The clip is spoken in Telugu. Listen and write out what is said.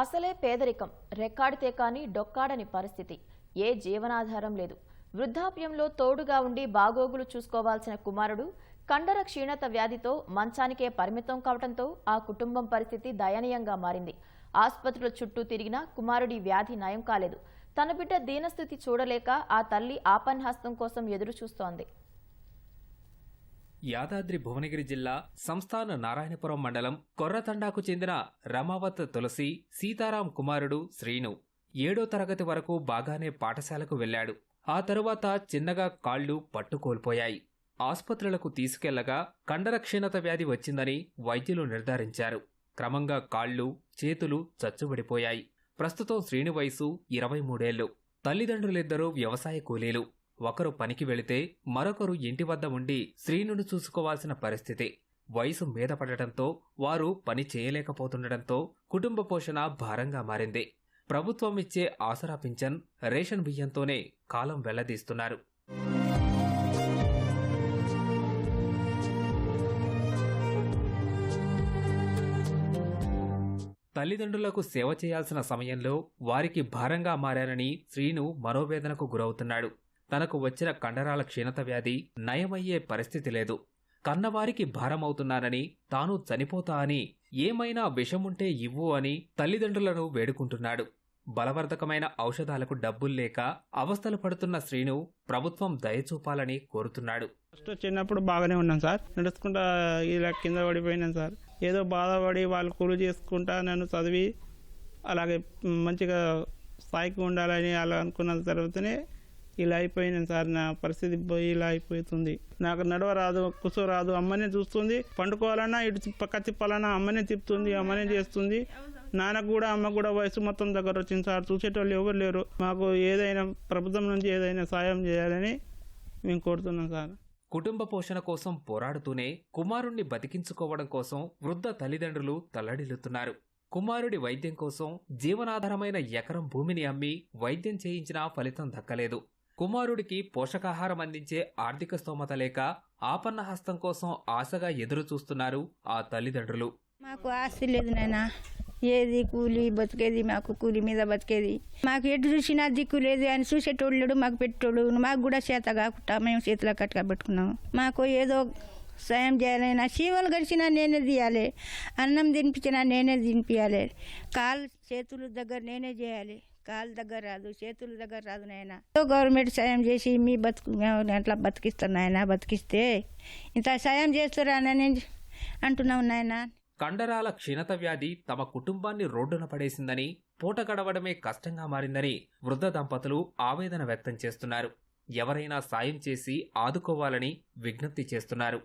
అసలే పేదరికం రెక్కాడితే కానీ డొక్కాడని పరిస్థితి. ఏ జీవనాధారం లేదు. వృద్ధాప్యంలో తోడుగా ఉండి బాగోగులు చూసుకోవాల్సిన కుమారుడు కండర క్షీణత వ్యాధితో మంచానికే పరిమితం కావడంతో ఆ కుటుంబం పరిస్థితి దయనీయంగా మారింది. ఆసుపత్రుల చుట్టూ తిరిగినా కుమారుడి వ్యాధి నయం కాలేదు. తన బిడ్డ దీనస్థితి చూడలేక ఆ తల్లి ఆపన్హస్తం కోసం ఎదురు చూస్తోంది యాదాద్రి భువనగిరి జిల్లా సంస్థాన నారాయణపురం మండలం కొర్రతండాకు చెందిన రమావత్ తులసి సీతారాం కుమారుడు శ్రీను ఏడో తరగతి వరకు బాగానే పాఠశాలకు వెళ్ళాడు ఆ తరువాత చిన్నగా కాళ్ళు పట్టుకోల్పోయాయి. ఆసుపత్రులకు తీసుకెళ్ళగా కండరక్షీణత వ్యాధి వచ్చిందని వైద్యులు నిర్ధారించారు. క్రమంగా కాళ్ళు చేతులు చచ్చుబడిపోయాయి. ప్రస్తుతం శ్రీని వయసు ఇరవై మూడేళ్ళు తల్లిదండ్రులిద్దరూ వ్యవసాయ కూలీలు. ఒకరు పనికి వెళితే మరొకరు ఇంటి వద్ద ఉండి శ్రీనును చూసుకోవాల్సిన పరిస్థితి. వయసు మీద పడటంతో వారు పని చేయలేకపోతుండటంతో కుటుంబ పోషణ భారంగా మారింది. ప్రభుత్వం ఇచ్చే ఆసరా పింఛన్ రేషన్ బియ్యంతోనే కాలం వెళ్ళదీస్తున్నారు. తల్లిదండ్రులకు సేవ చేయాల్సిన సమయంలో వారికి భారంగా మారానని శ్రీను మనోవేదనకు గురవుతున్నాడు. తనకు వచ్చిన కండరాల క్షీణత వ్యాధి నయమయ్యే పరిస్థితి లేదు. కన్నవారికి భారమవుతున్నానని తాను చనిపోతా అని ఏమైనా విషముంటే ఇవ్వు అని తల్లిదండ్రులను వేడుకుంటున్నాడు. బలవర్ధకమైన ఔషధాలకు డబ్బుల్లేక అవస్థలు పడుతున్న శ్రీను ప్రభుత్వం దయచూపాలని కోరుతున్నాడు. ఫస్ట్ చిన్నప్పుడు బాగానే ఉన్నాం సార్. నడుచుకుంటా ఇలా కింద పడిపోయినాను సార్. ఏదో బాధపడి వాళ్ళు కూలి చేసుకుంటా నన్ను చదివి అలాగే మంచిగా స్థాయికి ఉండాలని అలా అనుకున్న తర్వాతనే ఇలా అయిపోయింది సార్ నా పరిస్థితి పోయి ఇలా అయిపోతుంది. నాకు నడవరాదు కూర్చోరాదు అమ్మనే చూస్తుంది. పండుకోవాలన్నా ఇటు పక్క తిప్పాలన్నా అమ్మనే తిప్పుతుంది అమ్మనే చేస్తుంది. నాన్నకు కూడా అమ్మ కూడా వయసు మొత్తం దగ్గర వచ్చింది సార్. చూసేటోళ్ళు ఎవరు లేరు. మాకు ఏదైనా ప్రభుత్వం నుంచి ఏదైనా సాయం చేయాలని మేము కోరుతున్నాం సార్. కుటుంబ పోషణ కోసం పోరాడుతూనే కుమారుణ్ణి బతికించుకోవడం కోసం వృద్ధ తల్లిదండ్రులు తల్లడిల్లుతున్నారు. కుమారుడి వైద్యం కోసం జీవనాధారమైన ఎకరం భూమిని అమ్మి వైద్యం చేయించినా ఫలితం దక్కలేదు. కుమారుడికి పోషకాహారం అందించే ఆర్థిక స్తోమత లేక ఆపన్న హస్తం కోసం ఆశగా ఎదురు చూస్తున్నారు ఆ తల్లిదండ్రులు. మాకు ఆస్తి లేదు నాయన. ఏది కూలి బతికేది మాకు కూలి మీద బతికేది. మాకు ఎటు చూసినా దిక్కు లేదు ఆయన చూసేటోళ్ళు మాకు పెట్టేటోళ్ళు. మాకు కూడా చేత కాకుండా మేము చేతిలో కట్టుగా పెట్టుకున్నాము. మాకు ఏదో సాయం చేయాలైనా చీవలు గడిచినా నేనే తీయాలి. అన్నం తినిపించినా నేనే తినిపించాలి కాలు చేతులు దగ్గర నేనే చేయాలి. కాళ్ళ దగ్గర రాదు చేతుల దగ్గర రాదు నాయన. గవర్నమెంట్ సాయం చేసి మీ బతుకు మేము అట్లా బతికిస్తాను నాయన బతికిస్తే ఇంత సాయం చేస్తారా అని అంటున్నావు నాయన. కండరాల క్షీణత వ్యాధి తమ కుటుంబాన్ని రోడ్డున పడేసిందని పూట గడవడమే కష్టంగా మారిందని వృద్ధ దంపతులు ఆవేదన వ్యక్తం చేస్తున్నారు. ఎవరైనా సాయం చేసి ఆదుకోవాలని విజ్ఞప్తి చేస్తున్నారు.